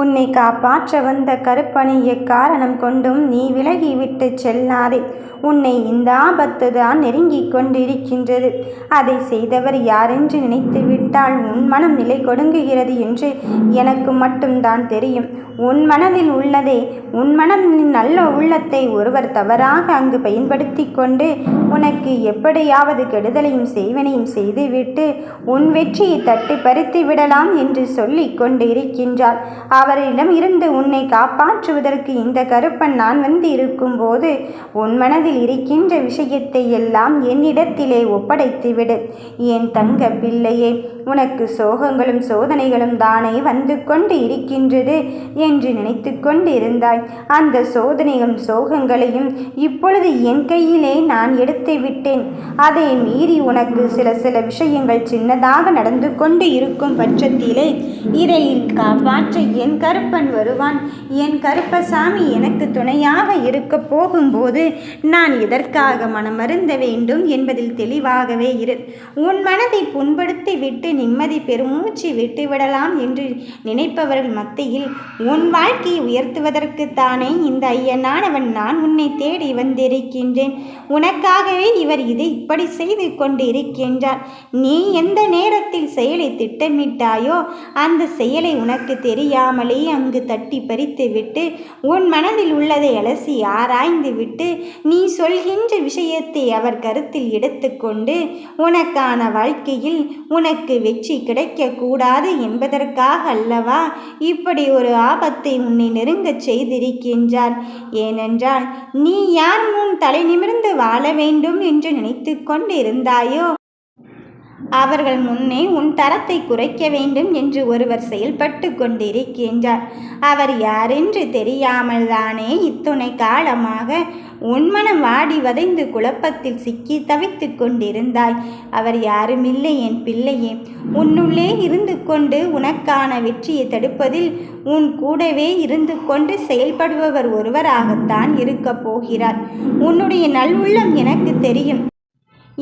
உன்னை காப்பாற்ற வந்த கருப்பனை எக்காரணம் கொண்டும் நீ விலகிவிட்டு செல்லாதே. உன்னை இந்த ஆபத்து தான் நெருங்கிக் கொண்டிருக்கின்றது. அதை செய்தவர் யாரென்று நினைத்து விட்டால் உன் மனம் நிலை கொடுங்குகிறது என்று எனக்கு மட்டும்தான் தெரியும். உன் மனதில் உள்ளதே உன் மனதின் நல்ல உள்ளத்தை ஒருவர் தவறாக அங்கு பயன்படுத்தி கொண்டு உனக்கு எப்படியாவது கெடுதலையும் செய்வனையும் செய்துவிட்டு உன் வெற்றியை தட்டி பறித்து விடலாம் என்று சொல்லிக் கொண்டு இருக்கின்றார் அவரிடம் இருந்து உன்னை காப்பாற்றுவதற்கு இந்த கருப்பன் நான் வந்து இருக்கும்போது உன் மனதில் இருக்கின்ற விஷயத்தை எல்லாம் என்னிடத்திலே ஒப்படைத்துவிடு என் தங்க பிள்ளையே உனக்கு சோகங்களும் சோதனைகளும் தானே வந்து கொண்டு இருக்கின்றது என்று நினைத்து கொண்டு இருந்தாய் அந்த சோதனையும் சோகங்களையும் இப்பொழுது என் கையிலே நான் எடுத்து விட்டேன். அதை மீறி உனக்கு சில சில விஷயங்கள் சின்னதாக நடந்து கொண்டு இருக்கும் பட்சத்திலே இதை காப்பாற்ற என் கருப்பன் வருவான். என் கருப்பசாமி எனக்கு துணையாக இருக்க போகும்போது நான் எதற்காக மனமருந்த வேண்டும் என்பதில் தெளிவாகவே இரு. உன் மனதை புண்படுத்தி விட்டு நிம்மதி பெருமூச்சு விட்டுவிடலாம் என்று நினைப்பவர்கள் மத்தியில் உன் வாழ்க்கையை உயர்த்துவதற்குத்தானே இந்த ஐயனானவன் நான் உன்னை தேடி வந்திருக்கின்றேன். உனக்காகவே இவர் இதை இப்படி செய்து கொண்டு இருக்கின்றார் நீ எந்த நேரத்தில் செயலை திட்டமிட்டாயோ அந்த செயலை உனக்கு தெரியாமலே அங்கு தட்டி பறித்து விட்டு உன் மனதில் உள்ளதை அலசி ஆராய்ந்து விட்டு நீ சொல்கின்ற விஷயத்தை அவர் கருத்தில் எடுத்துக்கொண்டு உனக்கான வாழ்க்கையில் உனக்கு வெற்றி கிடைக்கக்கூடாது என்பதற்காக அல்லவா இப்படி ஒரு ஆபத்தை உன்னை நெருங்கச் செய்திருக்கின்றார்? ஏனென்றால் நீ யார் முன் தலை நிமிர்ந்து வாழ வேண்டும் என்று நினைத்து கொண்டு இருந்தாயோ அவர்கள் முன்னே உன் தரத்தை குறைக்க வேண்டும் என்று ஒருவர் செயல்பட்டு கொண்டிருக்கின்றார். அவர் யாரென்று தெரியாமல் தானே இத்துணை காலமாக உன்மனம் வாடி வதைந்து குழப்பத்தில் சிக்கி தவித்து கொண்டிருந்தாய். அவர் யாருமில்லை என் பிள்ளையே. உன்னுள்ளே இருந்து கொண்டு உனக்கான வெற்றியை தடுப்பதில் உன் கூடவே இருந்து கொண்டு செயல்படுபவர் ஒருவராகத்தான் இருக்கப் போகிறார். உன்னுடைய நல்லுள்ளம் எனக்கு தெரியும்.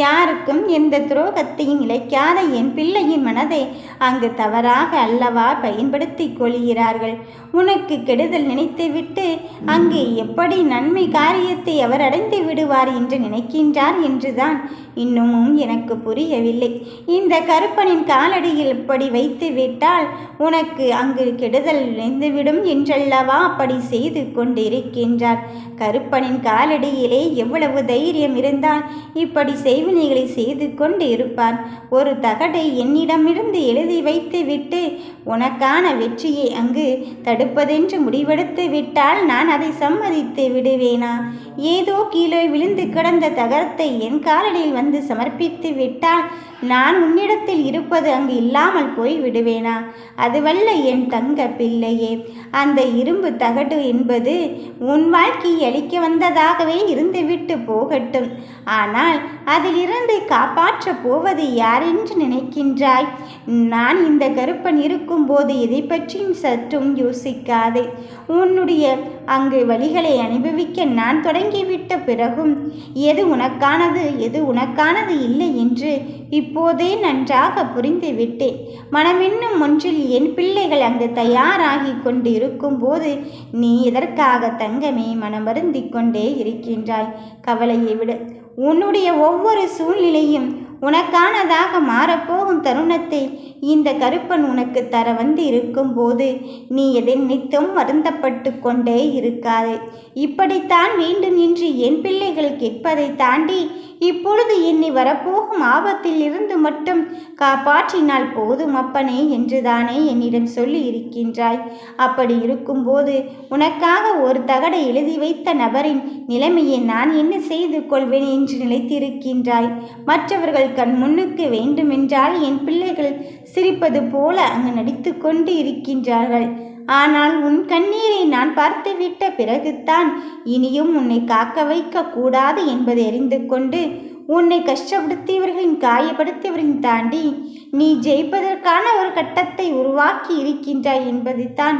யாருக்கும் எந்த துரோகத்தையும் இழைக்காத என் பிள்ளையின் மனதை அங்கு தவறாக அல்லவா பயன்படுத்தி கொள்கிறார்கள். உனக்கு கெடுதல் நினைத்துவிட்டு அங்கு எப்படி நன்மை காரியத்தை அவர் அடைந்து விடுவார் என்று நினைக்கின்றார் என்றுதான் இன்னமும் எனக்கு புரியவில்லை. இந்த கருப்பனின் காலடியில் இப்படி வைத்து விட்டால் உனக்கு அங்கு கெடுதல் நினைந்துவிடும் என்றல்லவா அப்படி செய்து கொண்டிருக்கின்றார். கருப்பனின் காலடியிலே எவ்வளவு தைரியம் இருந்தால் இப்படி செய்வினைகளை செய்து கொண்டு இருப்பான் ஒரு தகடை என்னிடமிருந்து எழுதி வைத்து விட்டு உனக்கான வெற்றியை அங்கு தடுப்பதென்று முடிவெடுத்து விட்டால் நான் அதை சம்மதித்து விடுவேனா? ஏதோ கீழே விழுந்து கிடந்த தகரத்தை என் காலடியில் வந்து சமர்ப்பித்து விட்டால் நான் உன்னிடத்தில் இருப்பது அங்கு இல்லாமல் போய் விடுவேனா? அதுவல்ல என் தங்க பிள்ளையே அந்த இரும்பு தகடு என்பது உன் வாழ்க்கையை அளிக்க வந்ததாகவே இருந்துவிட்டு போகட்டும். ஆனால் அதிலிருந்து காப்பாற்றப் போவது யாரென்று நினைக்கின்றாய்? நான் இந்த கருப்பன் இருக்கும்போது எதை பற்றியும் சற்றும் யோசிக்காதே. உன்னுடைய அங்கு வழிகளை அனுபவிக்க நான் தொடங்கிவிட்ட பிறகும் எது உனக்கானது எது உனக்கானது இல்லை என்று இப் இப்போதே நன்றாக புரிந்துவிட்டேன். மனமென்னும் ஒன்றில் என் பிள்ளைகள் அங்கு தயாராகி கொண்டு இருக்கும்போது நீ எதற்காக தங்கமே மனம் வருந்தி கொண்டே இருக்கின்றாய்? கவலையை விடு. உன்னுடைய ஒவ்வொரு சூழ்நிலையும் உனக்கானதாக மாறப்போகும் தருணத்தை இந்த கருப்பன் உனக்கு தர வந்து இருக்கும்போது நீ எதை நித்தம் வருந்தப்பட்டு கொண்டே இருக்காதே. இப்படித்தான் வேண்டும் என்று என் பிள்ளைகள் கேட்பதை தாண்டி இப்பொழுது என்னை வரப்போகும் ஆபத்தில் இருந்து மட்டும் காப்பாற்றினால் போதும் அப்பனே என்றுதானே என்னிடம் சொல்லி இருக்கின்றாய் அப்படி இருக்கும்போது உனக்காக ஒரு தகடை எழுதி வைத்த நபரின் நிலைமையை நான் என்ன செய்து கொள்வேன் என்று நிலைத்திருக்கின்றாய் மற்றவர்கள் கண் முன்னுக்கு வேண்டுமென்றால் என் பிள்ளைகள் சிரிப்பது போல அங்கு நடித்து கொண்டு இருக்கின்றார்கள் ஆனால் உன் கண்ணீரை நான் பார்த்துவிட்ட பிறகுத்தான் இனியும் உன்னை காக்க வைக்க கூடாது என்பதை அறிந்து கொண்டு உன்னை கஷ்டப்படுத்தியவர்களின் காயப்படுத்தியவர்களின் தாண்டி நீ ஜெயிப்பதற்கான ஒரு கட்டத்தை உருவாக்கி இருக்கின்றாய் என்பதைத்தான்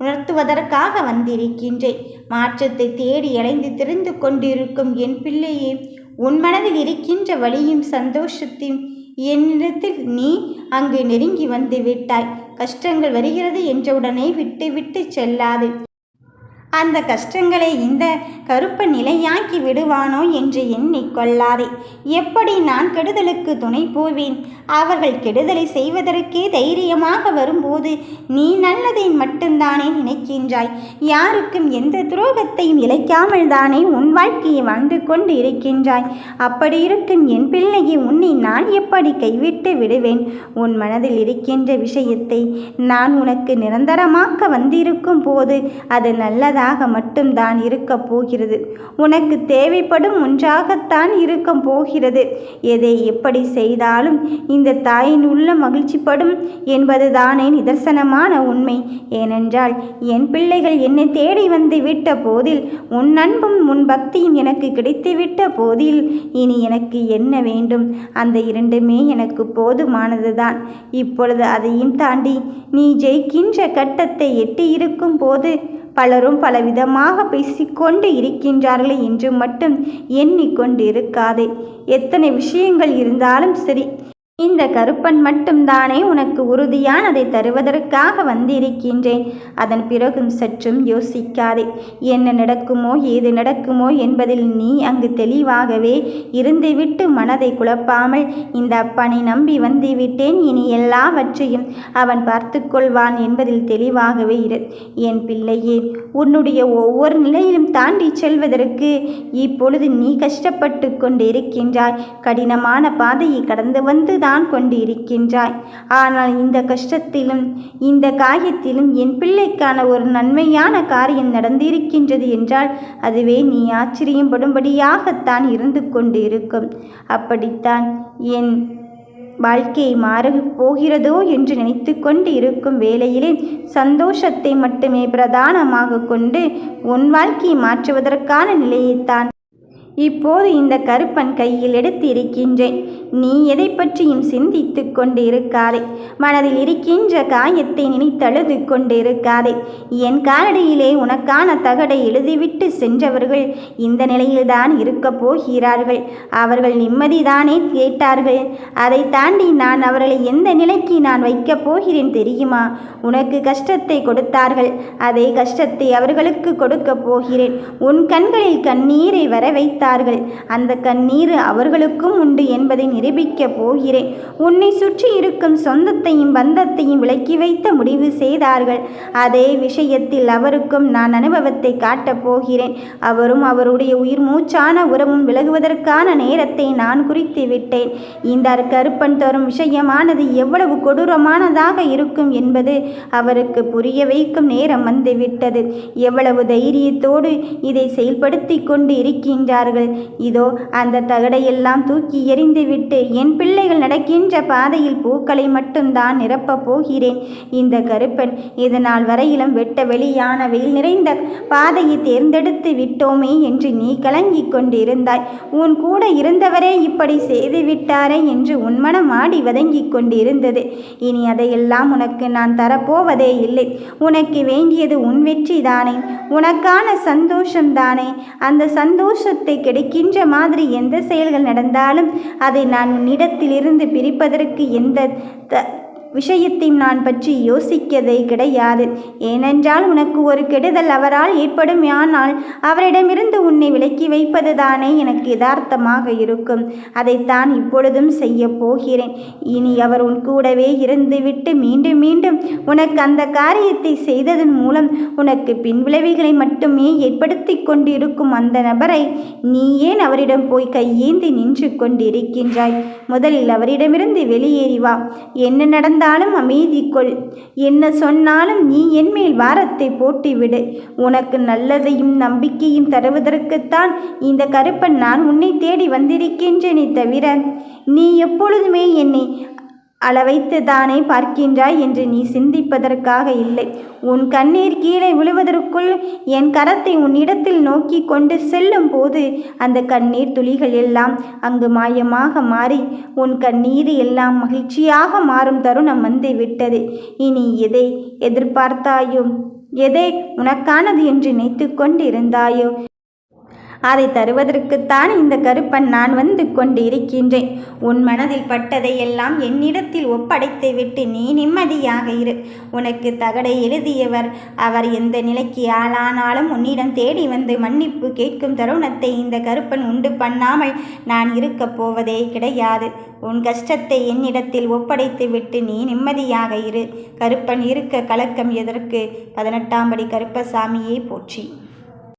உணர்த்துவதற்காக வந்திருக்கின்றேன். மாற்றத்தை தேடி அலைந்து தெரிந்து கொண்டிருக்கும் என் பிள்ளையே உன் மனதில் இருக்கின்ற வழியும் சந்தோஷத்தையும் என்னிடத்தில் நீ அங்கு நெருங்கி வந்து விட்டாய். கஷ்டங்கள் வருகிறது என்றவுடனே விட்டு விட்டு செல்லாது. அந்த கஷ்டங்களை இந்த கருப்ப நிலையாக்கி விடுவானோ என்று எண்ணிக்கொள்ளாதே எப்படி நான் கெடுதலுக்கு துணை போவேன்? அவர்கள் கெடுதலை செய்வதற்கே தைரியமாக வரும்போது நீ நல்லதை மட்டும்தானே நினைக்கின்றாய். யாருக்கும் எந்த துரோகத்தையும் இழைக்காமல் தானே உன் வாழ்க்கையை வாழ்ந்து கொண்டு இருக்கின்றாய். அப்படி இருக்கும் என் பிள்ளையை உன்னை நான் எப்படி கைவிட்டு விடுவேன்? உன் மனதில் இருக்கின்ற விஷயத்தை நான் உனக்கு நிரந்தரமாக்க வந்திருக்கும் போது அது நல்லதா? ஒன்றாக மட்டும்தான் இருக்கப் போகிறது. உனக்கு தேவைப்படும் ஒன்றாகத்தான் இருக்க போகிறது. எதை எப்படி செய்தாலும் இந்த தாயின் உள்ள மகிழ்ச்சிப்படும் என்பதுதானே நிதர்சனமான உண்மை. ஏனென்றால் என் பிள்ளைகள் என்னை தேடி வந்து விட்ட போதில் உன் அன்பும் உன் பக்தியும் எனக்கு கிடைத்துவிட்ட போதில் இனி எனக்கு என்ன வேண்டும்? அந்த இரண்டுமே எனக்கு போதுமானதுதான். இப்பொழுது அதையும் தாண்டி நீ ஜெயிக்கின்ற கட்டத்தை எட்டியிருக்கும் போது பலரும் பலவிதமாக பேசிக்கொண்டு இருக்கின்றார்களே என்று மட்டும் எண்ணிக்கொண்டு இருக்காதே எத்தனை விஷயங்கள் இருந்தாலும் சரி இந்த கருப்பன் மட்டும்தானே உனக்கு உறுதியானதை தருவதற்காக வந்திருக்கின்றேன். அதன் பிறகும் சற்றும் யோசிக்காதே. என்ன நடக்குமோ ஏது நடக்குமோ என்பதில் நீ அங்கு தெளிவாகவே இருந்துவிட்டு மனதை குழப்பாமல் இந்த அப்பனை நம்பி வந்துவிட்டேன் இனி எல்லாவற்றையும் அவன் பார்த்து கொள்வான் என்பதில் தெளிவாகவே இரு. என் பிள்ளையே உன்னுடைய ஒவ்வொரு நிலையிலும் தாண்டி செல்வதற்கு இப்பொழுது நீ கஷ்டப்பட்டு கொண்டிருக்கின்றாய். கடினமான பாதையை கடந்து வந்து தான் தான் கொண்டிருக்கின்றாய். ஆனால் இந்த கஷ்டத்திலும் இந்த காயத்திலும் என் பிள்ளைக்கான ஒரு நன்மையான காரியம் நடந்திருக்கின்றது என்றால் அதுவே நீ ஆச்சரியப்படும்படியாகத்தான் இருந்து கொண்டு இருக்கும் அப்படித்தான் என் வாழ்க்கை மாறு போகிறதோ என்று நினைத்து கொண்டு இருக்கும் வேளையிலே சந்தோஷத்தை மட்டுமே பிரதானமாக கொண்டு உன் வாழ்க்கையை மாற்றுவதற்கான நிலையைத்தான் இப்போது இந்த கருப்பன் கையில் எடுத்து இருக்கின்றேன் நீ எதை பற்றியும் சிந்தித்து கொண்டு இருக்காதே மனதில் இருக்கின்ற காயத்தை நினைத்தழுது கொண்டு இருக்காதே என் காலடியிலே உனக்கான தகடை எழுதிவிட்டு சென்றவர்கள் இந்த நிலையில்தான் இருக்கப் போகிறார்கள். அவர்கள் நிம்மதிதானே கேட்டார்கள். அதை தாண்டி நான் அவர்களை எந்த நிலைக்கு நான் வைக்கப் போகிறேன் தெரியுமா? உனக்கு கஷ்டத்தை கொடுத்தார்கள். அதே கஷ்டத்தை அவர்களுக்கு கொடுக்கப் போகிறேன். உன் கண்களில் கண்ணீரை வர வைத்தார்கள். அந்த கண்ணீர் அவர்களுக்கும் உண்டு என்பதை நிரூபிக்கப் போகிறேன். உன்னை சுற்றி இருக்கும் சொந்தத்தையும் பந்தத்தையும் விலக்கி வைத்த முடிவு செய்தார்கள். அதே விஷயத்தில் அவருக்கும் நான் அனுபவத்தை காட்டப் போகிறேன். அவரும் அவருடைய உயிர் மூச்சான உறவும் விலகுவதற்கான நேரத்தை நான் குறித்து விட்டேன். இந்த கருப்பன் தரும் விஷயமானது எவ்வளவு கொடூரமானதாக இருக்கும் என்பது அவருக்கு புரிய வைக்கும் நேரம் வந்துவிட்டது எவ்வளவு தைரியத்தோடு இதை செயல்படுத்தி கொண்டு இருக்கின்றார்கள் இதோ அந்த தகடையெல்லாம் தூக்கி எறிந்துவிட்டு என் பிள்ளைகள் நடக்கின்ற பாதையில் பூக்களை மட்டும்தான் நிரப்பப் போகிறேன். இந்த கருப்பன் இதனால் வரையிலும் வெட்ட வெளியான வெயில் நிறைந்த பாதையை தேர்ந்தெடுத்து விட்டோமே என்று நீ கலங்கிக் கொண்டிருந்தாய். உன் கூட இருந்தவரே இப்படி செய்து விட்டாரே என்று உன் மனம் ஆடி வதங்கிக் கொண்டிருந்தது. இனி அதையெல்லாம் உனக்கு நான் தரப்போவதே இல்லை. உனக்கு வேண்டியது உன் வெற்றி தானே உனக்கான சந்தோஷம் தானே அந்த சந்தோஷத்தை கிடைக்கின்ற மாதிரி எந்த செயல்கள் நடந்தாலும் அதை நான் உன்னிடத்திலிருந்து பிரிப்பதற்கு எந்த த விஷயத்தையும் நான் பற்றி யோசிக்கதே கிடையாது. ஏனென்றால் உனக்கு ஒரு கெடுதல் அவரால் ஏற்படும். ஆனால் அவரிடமிருந்து உன்னை விலக்கி வைப்பது தானே எனக்கு யதார்த்தமாக இருக்கும். அதைத்தான் இப்பொழுதும் செய்ய போகிறேன். இனி அவர் உன் கூடவே இருந்துவிட்டு மீண்டும் மீண்டும் உனக்கு அந்த காரியத்தை செய்ததன் மூலம் உனக்கு பின்விளைவுகளை மட்டுமே ஏற்படுத்தி கொண்டிருக்கும் அந்த நபரை நீ ஏன் அவரிடம் போய் கையேந்தி நின்று கொண்டிருக்கின்றாய்? முதலில் அவரிடமிருந்து வெளியேறி வா. என்ன நடந்த இருந்தாலும் அமைதி கொள் என்ன சொன்னாலும் நீ என்மேல் வாரத்தை போட்டிவிடு. உனக்கு நல்லதையும் நம்பிக்கையும் தருவதற்குத்தான் இந்த கருப்பன் நான் உன்னை தேடி வந்திருக்கின்றேனே தவிர நீ எப்பொழுதுமே என்னை அளவைத்து தானே பார்க்கின்றாய் என்று நீ சிந்திப்பதற்காக இல்லை. உன் கண்ணீர் கீழே விழுவதற்குள் என் கரத்தை உன்னிடத்தில் நோக்கி கொண்டு செல்லும் போது அந்த கண்ணீர் துளிகள் எல்லாம் அங்கு மாயமாக மாறி உன் கண்ணீர் எல்லாம் மகிழ்ச்சியாக மாறும் தருணம் வந்து விட்டது. இனி எதை எதிர்பார்த்தாயோ எதை உனக்கானது என்று நினைத்து கொண்டிருந்தாயோ அதை தருவதற்குத்தான் இந்த கருப்பன் நான் வந்து கொண்டு இருக்கின்றேன் உன் மனதில் பட்டதையெல்லாம் என்னிடத்தில் ஒப்படைத்து விட்டு நீ நிம்மதியாக இரு. உனக்கு தகடை எழுதியவர் அவர் எந்த நிலைக்கு ஆளானாலும் உன்னிடம் தேடி வந்து மன்னிப்பு கேட்கும் தருணத்தை இந்த கருப்பன் உண்டு பண்ணாமல் நான் இருக்கப் போவதே கிடையாது. உன் கஷ்டத்தை என்னிடத்தில் ஒப்படைத்து விட்டு நீ நிம்மதியாக இரு. கருப்பன் இருக்க கலக்கம் எதற்கு? பதினெட்டாம் படி கருப்பசாமியே போற்றி.